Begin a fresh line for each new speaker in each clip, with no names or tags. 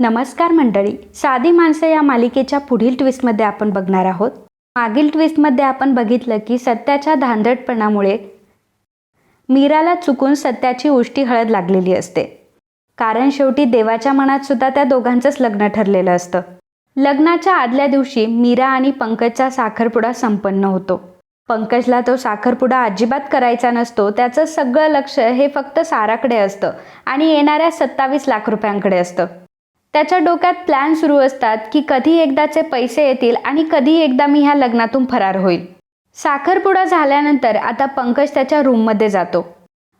नमस्कार मंडळी. साधी माणसं या मालिकेच्या पुढील ट्विस्टमध्ये आपण बघणार आहोत. मागील ट्विस्टमध्ये आपण बघितलं की सत्याच्या धांदटपणामुळे मीराला चुकून सत्याची उष्टी हळद लागलेली असते. कारण शेवटी देवाच्या मनात सुद्धा त्या दोघांचंच लग्न ठरलेलं असतं. लग्नाच्या आदल्या दिवशी मीरा आणि पंकजचा साखरपुडा संपन्न होतो. पंकजला तो साखरपुडा अजिबात करायचा नसतो. त्याचं सगळं लक्ष हे फक्त साराकडे असतं आणि येणाऱ्या सत्तावीस लाख रुपयांकडे असतं. त्याच्या डोक्यात प्लॅन सुरू असतात की कधी एकदाचे पैसे येतील आणि कधी एकदा मी ह्या लग्नातून फरार होईल. साखरपुडा झाल्यानंतर आता पंकज त्याच्या रूममध्ये जातो.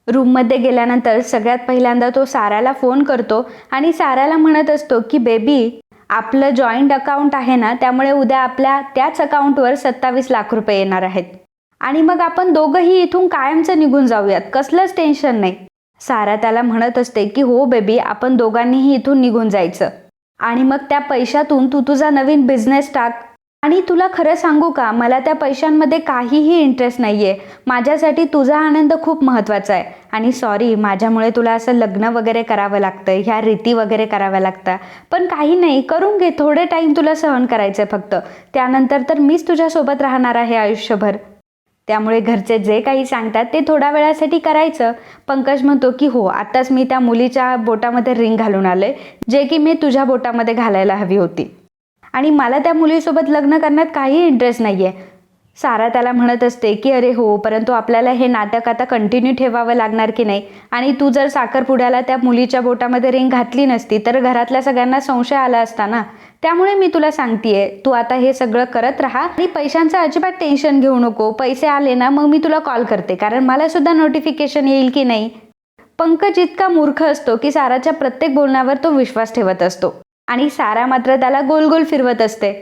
रूममध्ये गेल्यानंतर सगळ्यात पहिल्यांदा तो साराला फोन करतो आणि साराला म्हणत असतो की बेबी आपलं जॉईंट अकाउंट आहे ना त्यामुळे उद्या आपल्या त्याच अकाउंटवर सत्तावीस लाख रुपये येणार आहेत. आणि मग आपण दोघंही इथून कायमचं निघून जाऊयात. कसलंच टेन्शन नाही. सारा त्याला म्हणत असते की हो बेबी आपण दोघांनीही इथून निघून जायचं. आणि मग त्या पैशातून तू तुझा नवीन बिझनेस टाक. आणि तुला खरं सांगू का मला त्या पैशांमध्ये काहीही इंटरेस्ट नाही आहे माझ्यासाठी तुझा आनंद खूप महत्त्वाचा आहे. आणि सॉरी माझ्यामुळे तुला असं लग्न वगैरे करावं लागतं ह्या रीती वगैरे कराव्या लागतात. पण काही नाही करून घे. थोडे टाईम तुला सहन करायचं आहे फक्त. त्यानंतर तर मीच तुझ्यासोबत राहणार आहे आयुष्यभर. त्यामुळे घरचे जे काही सांगतात ते थोड्या वेळासाठी करायचं. पंकज म्हणतो की हो आत्ताच मी त्या मुलीच्या बोटामध्ये रिंग घालून आले जे की मी तुझ्या बोटामध्ये घालायला हवी होती. आणि मला त्या मुलीसोबत लग्न करण्यात काही इंटरेस्ट नाही आहे सारा त्याला म्हणत असते की अरे हो परंतु आपल्याला हे नाटक आता कंटिन्यू ठेवावं लागणार की नाही? आणि तू जर साखरपुड्याला त्या मुलीच्या बोटामध्ये रिंग घातली नसती तर घरातल्या सगळ्यांना संशय आला असता ना? त्यामुळे मी तुला सांगतेय तू आता हे सगळं करत राहा आणि पैशांचं अजिबात टेन्शन घेऊ नको. पैसे आले ना मग मी तुला कॉल करते कारण मला सुद्धा नोटिफिकेशन येईल की नाही. पंकज इतका मूर्ख असतो की साराच्या प्रत्येक बोलण्यावर तो विश्वास ठेवत असतो. आणि सारा मात्र त्याला गोल गोल फिरवत असते.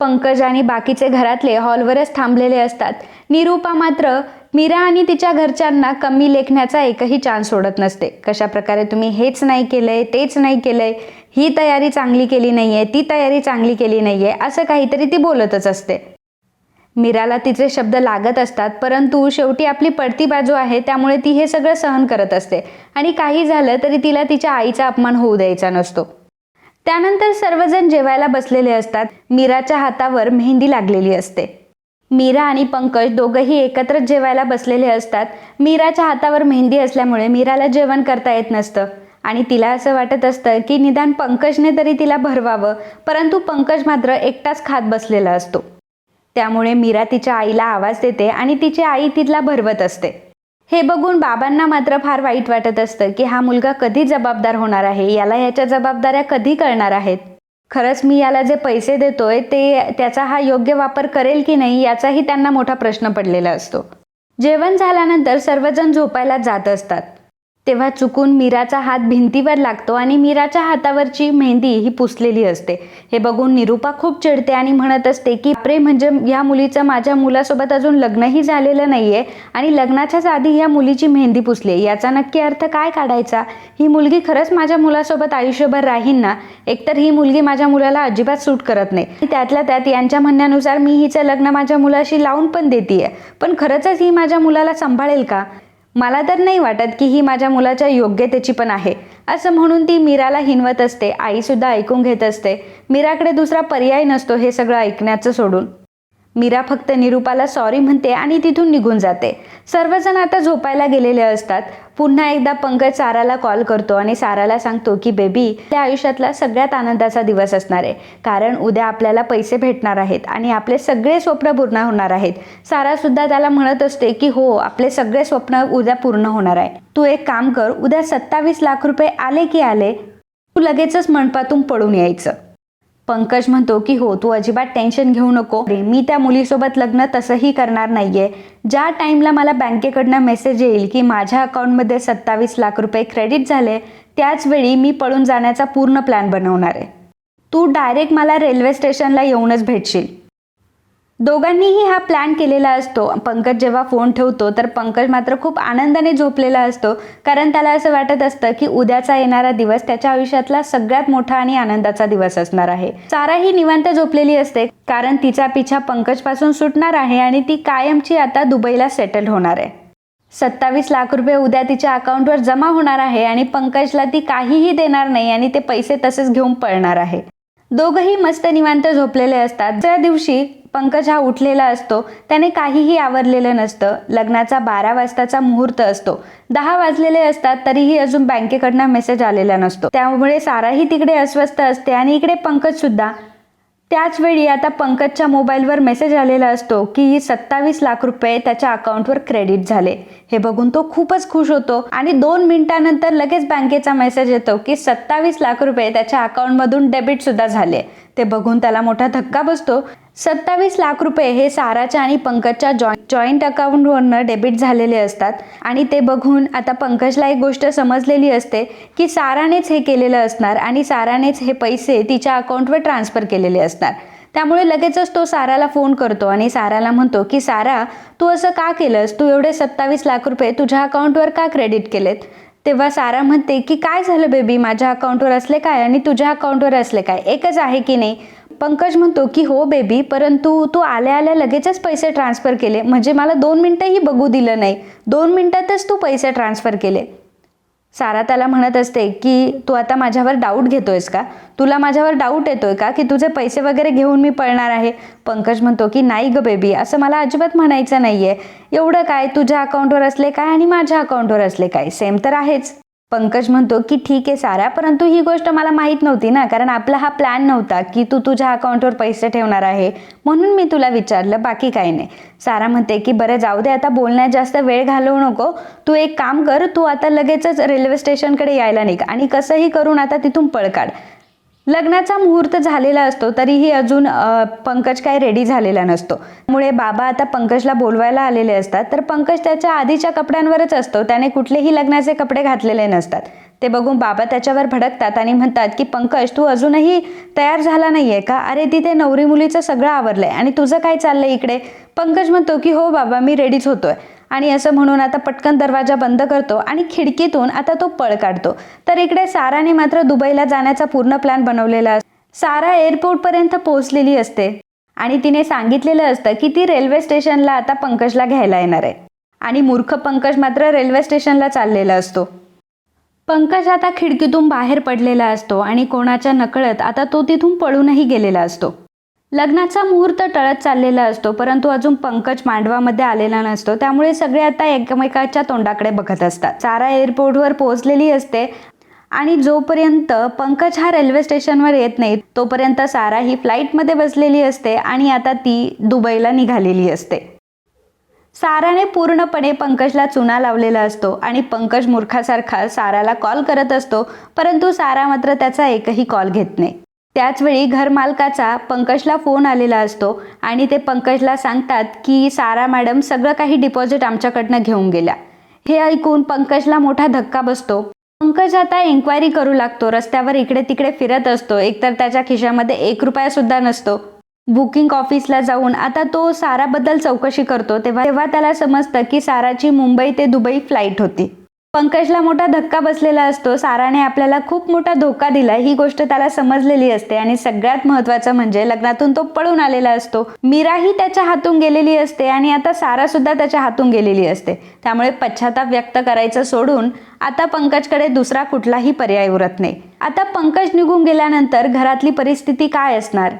पंकज आणि बाकीचे घरातले हॉलवरच थांबलेले असतात. निरूपा मात्र मीरा आणि तिच्या घरच्यांना कमी लेखण्याचा एकही चान्स सोडत नसते. कशा प्रकारे तुम्ही हेच नाही केलंय तेच नाही केलंय ही तयारी चांगली केली नाही आहे ती तयारी चांगली केली नाही आहे असं काहीतरी ती बोलतच असते. मीराला तिचे शब्द लागत असतात परंतु शेवटी आपली पडती बाजू आहे त्यामुळे ती हे सगळं सहन करत असते. आणि काही झालं तरी तिला तिच्या आईचा अपमान होऊ द्यायचा नसतो. त्यानंतर सर्वजण जेवायला बसलेले असतात. मीराच्या हातावर मेहंदी लागलेली असते. मीरा आणि पंकज दोघंही एकत्र जेवायला बसलेले असतात. मीराच्या हातावर मेहंदी असल्यामुळे मीराला जेवण करता येत नसतं. आणि तिला असं वाटत असतं की निदान पंकजने तरी तिला भरवावं परंतु पंकज मात्र एकटाच खात बसलेला असतो. त्यामुळे मीरा तिच्या आईला आवाज देते आणि तिची आई तिला भरवत असते. हे बघून बाबांना मात्र फार वाईट वाटत असतं की हा मुलगा कधी जबाबदार होणार आहे याला याच्या जबाबदाऱ्या कधी कळणार आहेत? खरंच मी याला जे पैसे देतोय ते त्याचा हा योग्य वापर करेल की नाही याचाही त्यांना मोठा प्रश्न पडलेला असतो. जेवण झाल्यानंतर सर्वजण झोपायला जात असतात. तेव्हा चुकून मीराचा हात भिंतीवर लागतो आणि मीराच्या हातावरची मेहंदी ही पुसलेली असते. हे बघून निरूपा खूप चिडते आणि म्हणत असते की प्रे म्हणजे या मुलीचं माझ्या मुलासोबत अजून लग्नही झालेलं नाहीये आणि लग्नाच्याच आधी या मुलीची मेहंदी पुसली याचा नक्की अर्थ काय काढायचा? ही मुलगी खरंच माझ्या मुलासोबत आयुष्यभर राहीन ना? एकतर ही मुलगी माझ्या मुलाला अजिबात सूट करत नाही. त्यातल्या त्यात यांच्या म्हणण्यानुसार मी हिचं लग्न माझ्या मुलाशी लावून पण देते पण खरंच ही माझ्या मुलाला सांभाळेल का? मला तर नाही वाटत की ही माझ्या मुलाच्या योग्यतेची पण आहे. असं म्हणून ती मीराला हिनवत असते. आईसुद्धा ऐकून घेत असते. मीराकडे दुसरा पर्याय नसतो हे सगळं ऐकण्याचं सोडून. मीरा फक्त निरूपाला सॉरी म्हणते आणि तिथून निघून जाते. सर्वजण आता झोपायला गेलेले असतात. पुन्हा एकदा पंकज साराला कॉल करतो आणि साराला सांगतो की बेबी त्या आयुष्यातला सगळ्यात आनंदाचा दिवस असणार आहे. कारण उद्या आपल्याला पैसे भेटणार आहेत आणि आपले सगळे स्वप्न पूर्ण होणार आहेत. सारासुद्धा त्याला म्हणत असते की हो आपले सगळे स्वप्न उद्या पूर्ण होणार आहे. तू एक काम कर उद्या सत्तावीस लाख रुपये आले की आले तू लगेचच मंडपातून पडून यायचं. पंकज म्हणतो की हो तू अजिबात टेन्शन घेऊ नको. मी त्या मुलीसोबत लग्न तसंही करणार नाहीये. ज्या टाईमला मला बँकेकडनं मेसेज येईल की माझ्या अकाउंटमध्ये सत्तावीस लाख रुपये क्रेडिट झाले त्याचवेळी मी पळून जाण्याचा पूर्ण प्लॅन बनवणार आहे. तू डायरेक्ट मला रेल्वे स्टेशनला येऊनच भेटशील. दोघांनीही हा प्लॅन केलेला असतो. पंकज जेव्हा फोन ठेवतो तर पंकज मात्र खूप आनंदाने झोपलेला असतो. कारण त्याला असं वाटत असतं की उद्याचा येणारा दिवस त्याच्या आयुष्यातला सगळ्यात मोठा आणि आनंदाचा दिवस असणार आहे. सारा ही निवांत झोपलेली असते कारण तिचा पिछा पंकजपासून सुटणार आहे आणि ती कायमची आता दुबईला सेटल होणार आहे. सत्तावीस लाख रुपये उद्या तिच्या अकाउंटवर जमा होणार आहे आणि पंकजला ती काहीही देणार नाही आणि ते पैसे तसेच घेऊन पळणार आहे. दोघंही मस्त निवांत झोपलेले असतात. ज्या दिवशी पंकज हा उठलेला असतो. त्याने काहीही आवरलेलं नसतं. लग्नाचा बारा वाजताचा मुहूर्त असतो. दहा वाजलेले असतात तरीही अजून बँकेकडनं मेसेज आलेला नसतो. त्यामुळे साराही तिकडे अस्वस्थ असते आणि इकडे पंकज सुद्धा. त्याच वेळी आता पंकजच्या मोबाईलवर मेसेज आलेला असतो की सत्तावीस लाख रुपये त्याच्या अकाउंटवर क्रेडिट झाले. हे बघून तो खूपच खुश होतो आणि दोन मिनिटानंतर लगेच बँकेचा मेसेज येतो की सत्तावीस लाख रुपये त्याच्या अकाउंटमधून डेबिट सुद्धा झाले. ते बघून त्याला मोठा धक्का बसतो. सत्तावीस लाख रुपये हे साराच्या आणि पंकजच्या जॉईंट जॉईंट अकाउंटवरनं डेबिट झालेले असतात. आणि ते बघून आता पंकजला एक गोष्ट समजलेली असते की सारानेच हे केलेलं असणार आणि सारानेच हे पैसे तिच्या अकाउंटवर ट्रान्सफर केलेले असणार. त्यामुळे लगेचच तो साराला फोन करतो आणि साराला म्हणतो की सारा तू असं का केलंस? तू एवढे सत्तावीस लाख रुपये तुझ्या अकाउंटवर का क्रेडिट केलेत? तेव्हा सारा म्हणते की काय झालं बेबी? माझ्या अकाउंटवर असले काय आणि तुझ्या अकाउंटवर असले काय? एकच आहे की नाही? पंकज म्हणतो की हो बेबी परंतु तू आल्या आल्या लगेचच पैसे ट्रान्सफर केले. म्हणजे मला दोन मिनटंही बघू दिलं नाही. दोन मिनटातच तू पैसे ट्रान्सफर केले. सारा त्याला म्हणत असते की तू आता माझ्यावर डाऊट घेतोयस का? तुला माझ्यावर डाऊट येतोय का की तुझे पैसे वगैरे घेऊन मी पळणार आहे? पंकज म्हणतो की नाही ग बेबी असं मला अजिबात म्हणायचं नाही आहे एवढं काय तुझ्या अकाउंटवर असले काय आणि माझ्या अकाउंटवर असले काय? सेम तर आहेच. पंकज म्हणतो की ठीक आहे सारा परंतु ही गोष्ट मला माहीत नव्हती ना कारण आपला हा प्लॅन नव्हता की तू तुझ्या अकाउंटवर पैसे ठेवणार आहे. म्हणून मी तुला विचारलं बाकी काही नाही. सारा म्हणते की बरं जाऊ दे आता बोलण्यात जास्त वेळ घालवू नको. तू एक काम कर तू आता लगेचच रेल्वे स्टेशनकडे यायला निघ आणि कसंही करून आता तिथून पळ काढ. लग्नाचा मुहूर्त झालेला असतो तरीही अजून पंकज काय रेडी झालेला नसतो. त्यामुळे बाबा आता पंकजला बोलवायला आलेले असतात तर पंकज त्याच्या आधीच्या कपड्यांवरच असतो. त्याने कुठलेही लग्नाचे कपडे घातलेले नसतात. ते बघून बाबा त्याच्यावर भडकतात आणि म्हणतात की पंकज तू अजूनही तयार झाला नाहीये का? अरे तिथे नवरी मुलीचं सगळं आवरलंय आणि तुझं काय चाललंय इकडे? पंकज म्हणतो की हो बाबा मी रेडीच होतोय. आणि असं म्हणून आता पटकन दरवाजा बंद करतो आणि खिडकीतून आता तो पळ काढतो. तर इकडे साराने मात्र दुबईला जाण्याचा पूर्ण प्लॅन बनवलेला सारा एअरपोर्टपर्यंत पोहोचलेली असते. आणि तिने सांगितलेलं असतं की ती रेल्वे स्टेशनला आता पंकजला घ्यायला येणार आहे. आणि मूर्ख पंकज मात्र रेल्वे स्टेशनला चाललेला असतो. पंकज आता खिडकीतून बाहेर पडलेला असतो आणि कोणाच्या नकळत आता तो तिथून पळूनही गेलेला असतो. लग्नाचा मुहूर्त टळत चाललेला असतो परंतु अजून पंकज मांडवामध्ये आलेला नसतो. त्यामुळे सगळे आता एकमेकाच्या तोंडाकडे बघत असतात. सारा एअरपोर्टवर पोहोचलेली असते आणि जोपर्यंत पंकज हा रेल्वे स्टेशनवर येत नाही तोपर्यंत सारा ही फ्लाईटमध्ये बसलेली असते आणि आता ती दुबईला निघालेली असते. साराने पूर्णपणे पंकजला चुना लावलेला असतो आणि पंकज मूर्खासारखा साराला कॉल करत असतो परंतु सारा मात्र त्याचा एकही कॉल घेत नाही. त्याचवेळी घरमालकाचा पंकजला फोन आलेला असतो आणि ते पंकजला सांगतात की सारा मॅडम सगळं काही डिपॉझिट आमच्याकडनं घेऊन गेल्या. हे ऐकून पंकजला मोठा धक्का बसतो. पंकज आता एन्क्वायरी करू लागतो रस्त्यावर इकडे तिकडे फिरत असतो. एकतर त्याच्या खिशामध्ये एक रुपया सुद्धा नसतो. बुकिंग ऑफिसला जाऊन आता तो साराबद्दल चौकशी करतो तेव्हा तेव्हा त्याला समजतं की साराची मुंबई ते दुबई फ्लाईट होती. पंकजला मोठा धक्का बसलेला असतो. साराने आपल्याला खूप मोठा धोका दिला. ही गोष्ट त्याला समजलेली असते आणि सगळ्यात महत्वाचं म्हणजे लग्नातून तो पळून आलेला असतो. मीराही त्याच्या हातून गेलेली असते आणि आता सारा सुद्धा त्याच्या हातून गेलेली असते. त्यामुळे पश्चाताप व्यक्त करायचं सोडून आता पंकजकडे दुसरा कुठलाही पर्याय उरत नाही. आता पंकज निघून गेल्यानंतर घरातली परिस्थिती काय असणार?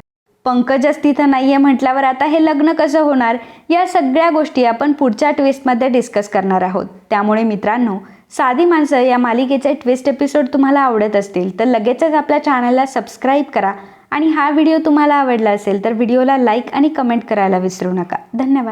पंकजच तिथं नाहीये म्हटल्यावर आता हे लग्न कसं होणार? या सगळ्या गोष्टी आपण पुढच्या ट्विस्टमध्ये डिस्कस करणार आहोत. त्यामुळे मित्रांनो साधी माणसं या मालिकेचे ट्विस्ट एपिसोड तुम्हाला आवडत असतील तर लगेचच आपल्या चॅनलला सबस्क्राईब करा आणि हा व्हिडिओ तुम्हाला आवडला असेल तर व्हिडिओला लाईक आणि कमेंट करायला विसरू नका. धन्यवाद.